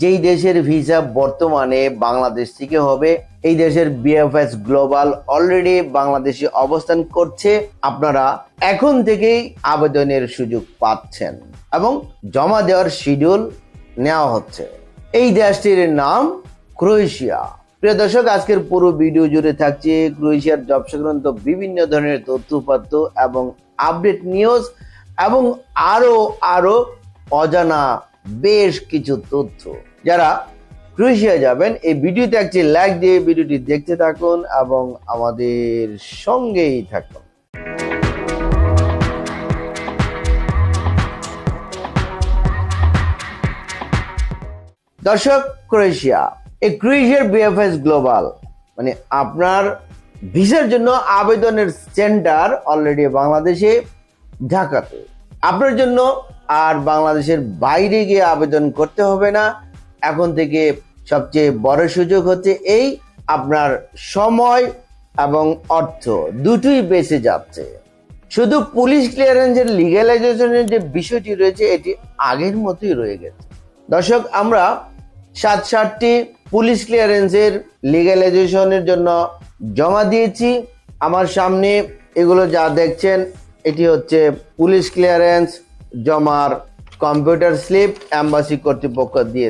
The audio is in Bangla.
যেই দেশের ভিসা বর্তমানে বাংলাদেশ থেকে হবে, এই দেশের বিএফএস গ্লোবাল অলরেডি বাংলাদেশে অবস্থান করছে, আপনারা এখন থেকেই আবেদনের সুযোগ পাচ্ছেন এবং জমা দেওয়ার শিডিউল নেওয়া হচ্ছে। এই দেশটির নাম ক্রোয়েশিয়া। প্রিয় দর্শক, আজকের পুরো ভিডিও জুড়ে থাকছে ক্রোয়েশিয়ার জব সংক্রান্ত বিভিন্ন ধরনের তথ্যপাত্র এবং আপডেট নিউজ এবং আরও আরও অজানা বেশ কিছু তথ্য। যারা ক্রোয়েশিয়া যাবেন, এই ভিডিওতে একটি লাইক দিয়ে ভিডিওটি দেখতে থাকুন এবং আমাদের সঙ্গেই থাকুন। দর্শক, ক্রোয়েশিয়া এই ক্রোয়েশিয়ার বিএফএস গ্লোবাল মানে আপনার ভিসার জন্য আবেদনের সেন্টার অলরেডি বাংলাদেশে, ঢাকাতে। আপনার জন্য আর বাংলাদেশের বাইরে গিয়ে আবেদন করতে হবে না। এখন থেকে সবচেয়ে বড় সুযোগ হচ্ছে এই আপনার সময় এবং অর্থ দুটোই বেঁচে যাচ্ছে। শুধু পুলিশ ক্লিয়ারেন্সের লিগ্যালাইজেশনের যে বিষয়টি রয়েছে, এটি আগের মতোই রয়ে গেছে। দর্শক, আমরা সাত সাতটি পুলিশ ক্লিয়ারেন্সের লিগ্যালাইজেশনের জন্য জমা দিয়েছি। আমার সামনে এগুলো যা দেখছেন, এটি হচ্ছে পুলিশ ক্লিয়ারেন্স জমার কম্পিউটার স্লিপ এম্বাসি কর্তৃপক্ষ দিয়ে